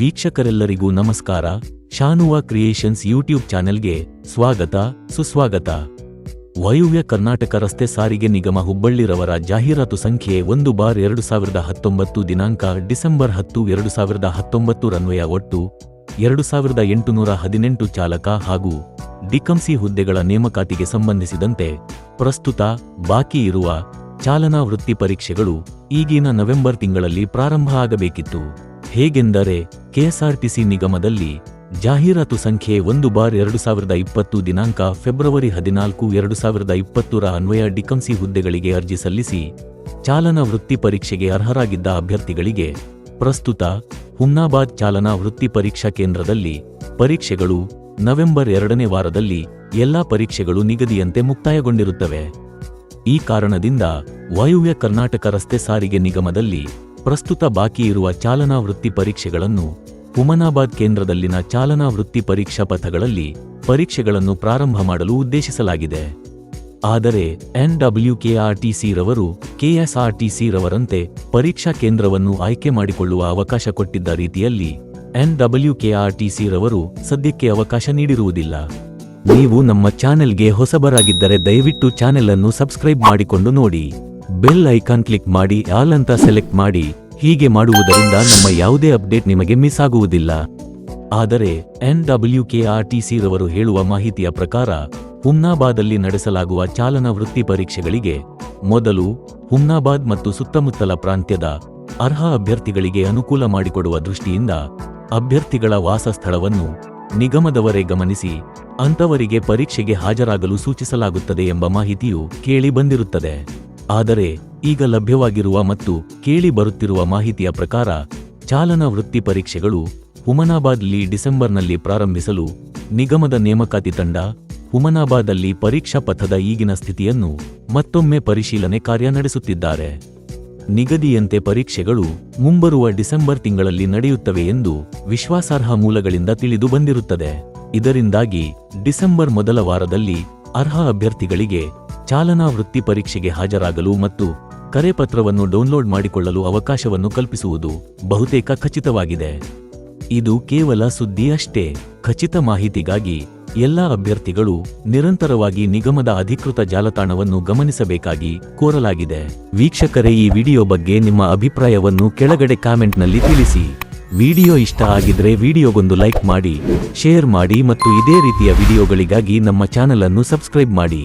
ವೀಕ್ಷಕರೆಲ್ಲರಿಗೂ ನಮಸ್ಕಾರ. ಶಾನುವಾ creations YouTube ಚಾನೆಲ್ಗೆ ಸ್ವಾಗತ, ಸುಸ್ವಾಗತ. ವಾಯುವ್ಯ ಕರ್ನಾಟಕ ರಸ್ತೆ ಸಾರಿಗೆ ನಿಗಮ ಹುಬ್ಬಳ್ಳಿರವರ ಜಾಹೀರಾತು ಸಂಖ್ಯೆ ಒಂದು ಬಾರ್ ಎರಡು ಸಾವಿರದ ಹತ್ತೊಂಬತ್ತು ದಿನಾಂಕ ಡಿಸೆಂಬರ್ ಹತ್ತು ಎರಡು ಸಾವಿರದ ಹತ್ತೊಂಬತ್ತು ರನ್ವಯ ಒಟ್ಟು ಎರಡು ಸಾವಿರದ ಎಂಟುನೂರ ಹದಿನೆಂಟು ಚಾಲಕ ಹಾಗೂ ಡಿಕಂಸಿ ಹುದ್ದೆಗಳ ನೇಮಕಾತಿಗೆ ಸಂಬಂಧಿಸಿದಂತೆ ಪ್ರಸ್ತುತ ಬಾಕಿ ಇರುವ ಚಾಲನಾ ವೃತ್ತಿ ಪರೀಕ್ಷೆಗಳು ಈಗಿನ ನವೆಂಬರ್ ತಿಂಗಳಲ್ಲಿ ಪ್ರಾರಂಭ ಆಗಬೇಕಿತ್ತು. ಹೇಗೆಂದರೆ ಕೆಎಸ್ಆರ್ಟಿಸಿ ನಿಗಮದಲ್ಲಿ ಜಾಹೀರಾತು ಸಂಖ್ಯೆ ಒಂದು ಬಾರ್ ಎರಡು ಸಾವಿರದ ಇಪ್ಪತ್ತು ದಿನಾಂಕ ಫೆಬ್ರವರಿ ಹದಿನಾಲ್ಕು ಎರಡು ಸಾವಿರದ ಇಪ್ಪತ್ತರ ಅನ್ವಯ ಡಿಕಂಸಿ ಹುದ್ದೆಗಳಿಗೆ ಅರ್ಜಿ ಸಲ್ಲಿಸಿ ಚಾಲನಾ ವೃತ್ತಿ ಪರೀಕ್ಷೆಗೆ ಅರ್ಹರಾಗಿದ್ದ ಅಭ್ಯರ್ಥಿಗಳಿಗೆ ಪ್ರಸ್ತುತ ಹುಮ್ನಾಬಾದ್ ಚಾಲನಾ ವೃತ್ತಿ ಪರೀಕ್ಷಾ ಕೇಂದ್ರದಲ್ಲಿ ಪರೀಕ್ಷೆಗಳು ನವೆಂಬರ್ ಎರಡನೇ ವಾರದಲ್ಲಿ ಎಲ್ಲಾ ಪರೀಕ್ಷೆಗಳು ನಿಗದಿಯಂತೆ ಮುಕ್ತಾಯಗೊಂಡಿರುತ್ತವೆ. ಈ ಕಾರಣದಿಂದ ವಾಯುವ್ಯ ಕರ್ನಾಟಕ ರಸ್ತೆ ಸಾರಿಗೆ ನಿಗಮದಲ್ಲಿ ಪ್ರಸ್ತುತ ಬಾಕಿ ಇರುವ ಚಾಲನಾ ವೃತ್ತಿ ಪರೀಕ್ಷೆಗಳನ್ನು ಹುಮನಾಬಾದ್ ಕೇಂದ್ರದಲ್ಲಿನ ಚಾಲನಾ ವೃತ್ತಿ ಪರೀಕ್ಷಾ ಪಥಗಳಲ್ಲಿ ಪರೀಕ್ಷೆಗಳನ್ನು ಪ್ರಾರಂಭ ಮಾಡಲು ಉದ್ದೇಶಿಸಲಾಗಿದೆ. ಆದರೆ ಎನ್ಡಬ್ಲ್ಯೂಕೆಆರ್ಟಿಸಿ ರವರು ಕೆಎಸ್ಆರ್ಟಿಸಿ ರವರಂತೆ ಪರೀಕ್ಷಾ ಕೇಂದ್ರವನ್ನು ಆಯ್ಕೆ ಮಾಡಿಕೊಳ್ಳುವ ಅವಕಾಶ ಕೊಟ್ಟಿದ್ದ ರೀತಿಯಲ್ಲಿ ಎನ್ಡಬ್ಲ್ಯೂಕೆಆರ್ಟಿಸಿ ರವರು ಸದ್ಯಕ್ಕೆ ಅವಕಾಶ ನೀಡಿರುವುದಿಲ್ಲ. ನೀವು ನಮ್ಮ ಚಾನೆಲ್ಗೆ ಹೊಸಬರಾಗಿದ್ದರೆ ದಯವಿಟ್ಟು ಚಾನೆಲ್ ಅನ್ನು ಸಬ್ಸ್ಕ್ರೈಬ್ ಮಾಡಿಕೊಂಡು ನೋಡಿ. ಬೆಲ್ ಐಕಾನ್ ಕ್ಲಿಕ್ ಮಾಡಿ ಆಲ್ ಅಂತ ಸೆಲೆಕ್ಟ್ ಮಾಡಿ, ಹೀಗೆ ಮಾಡುವುದರಿಂದ ನಮ್ಮ ಯಾವುದೇ ಅಪ್ಡೇಟ್ ನಿಮಗೆ ಮಿಸ್ ಆಗುವುದಿಲ್ಲ. ಆದರೆ ಎನ್ಡಬ್ಲ್ಯೂಕೆಆರ್ಟಿಸಿ ರವರು ಹೇಳುವ ಮಾಹಿತಿಯ ಪ್ರಕಾರ, ಹುಮ್ನಾಬಾದಲ್ಲಿ ನಡೆಸಲಾಗುವ ಚಾಲನಾ ವೃತ್ತಿ ಪರೀಕ್ಷೆಗಳಿಗೆ ಮೊದಲು ಹುಮ್ನಾಬಾದ್ ಮತ್ತು ಸುತ್ತಮುತ್ತಲ ಪ್ರಾಂತ್ಯದ ಅರ್ಹ ಅಭ್ಯರ್ಥಿಗಳಿಗೆ ಅನುಕೂಲ ಮಾಡಿಕೊಡುವ ದೃಷ್ಟಿಯಿಂದ ಅಭ್ಯರ್ಥಿಗಳ ವಾಸಸ್ಥಳವನ್ನು ನಿಗಮದವರೇ ಗಮನಿಸಿ, ಅಂಥವರಿಗೆ ಪರೀಕ್ಷೆಗೆ ಹಾಜರಾಗಲು ಸೂಚಿಸಲಾಗುತ್ತದೆ ಎಂಬ ಮಾಹಿತಿಯು ಕೇಳಿ ಬಂದಿರುತ್ತದೆ. ಆದರೆ ಈಗ ಲಭ್ಯವಾಗಿರುವ ಮತ್ತು ಕೇಳಿ ಬರುತ್ತಿರುವ ಮಾಹಿತಿಯ ಪ್ರಕಾರ ಚಾಲನಾ ವೃತ್ತಿ ಪರೀಕ್ಷೆಗಳು ಹುಮನಾಬಾದ್ಲಿ ಡಿಸೆಂಬರ್ನಲ್ಲಿ ಪ್ರಾರಂಭಿಸಲು ನಿಗಮದ ನೇಮಕಾತಿ ತಂಡ ಹುಮನಾಬಾದಲ್ಲಿ ಪರೀಕ್ಷಾ ಪಥದ ಈಗಿನ ಸ್ಥಿತಿಯನ್ನು ಮತ್ತೊಮ್ಮೆ ಪರಿಶೀಲನೆ ಕಾರ್ಯ ನಡೆಸುತ್ತಿದ್ದಾರೆ. ನಿಗದಿಯಂತೆ ಪರೀಕ್ಷೆಗಳು ಮುಂಬರುವ ಡಿಸೆಂಬರ್ ತಿಂಗಳಲ್ಲಿ ನಡೆಯುತ್ತವೆ ಎಂದು ವಿಶ್ವಾಸಾರ್ಹ ಮೂಲಗಳಿಂದ ತಿಳಿದು ಬಂದಿರುತ್ತದೆ. ಇದರಿಂದಾಗಿ ಡಿಸೆಂಬರ್ ಮೊದಲ ವಾರದಲ್ಲಿ ಅರ್ಹ ಅಭ್ಯರ್ಥಿಗಳಿಗೆ ಚಾಲನಾ ವೃತ್ತಿ ಪರೀಕ್ಷೆಗೆ ಹಾಜರಾಗಲು ಮತ್ತು ಕರೆಪತ್ರವನ್ನು ಡೌನ್ಲೋಡ್ ಮಾಡಿಕೊಳ್ಳಲು ಅವಕಾಶವನ್ನು ಕಲ್ಪಿಸುವುದು ಬಹುತೇಕ ಖಚಿತವಾಗಿದೆ. ಇದು ಕೇವಲ ಸುದ್ದಿಯಷ್ಟೇ ಖಚಿತ ಮಾಹಿತಿಗಾಗಿ ಎಲ್ಲಾ ಅಭ್ಯರ್ಥಿಗಳು ನಿರಂತರವಾಗಿ ನಿಗಮದ ಅಧಿಕೃತ ಜಾಲತಾಣವನ್ನು ಗಮನಿಸಬೇಕಾಗಿ ಕೋರಲಾಗಿದೆ. ವೀಕ್ಷಕರೇ, ಈ ವಿಡಿಯೋ ಬಗ್ಗೆ ನಿಮ್ಮ ಅಭಿಪ್ರಾಯವನ್ನು ಕೆಳಗಡೆ ಕಾಮೆಂಟ್ನಲ್ಲಿ ತಿಳಿಸಿ. ವಿಡಿಯೋ ಇಷ್ಟ ಆಗಿದ್ರೆ ವಿಡಿಯೋಗೊಂದು ಲೈಕ್ ಮಾಡಿ, ಶೇರ್ ಮಾಡಿ ಮತ್ತು ಇದೇ ರೀತಿಯ ವಿಡಿಯೋಗಳಿಗಾಗಿ ನಮ್ಮ ಚಾನೆಲ್ ಅನ್ನು ಸಬ್ಸ್ಕ್ರೈಬ್ ಮಾಡಿ.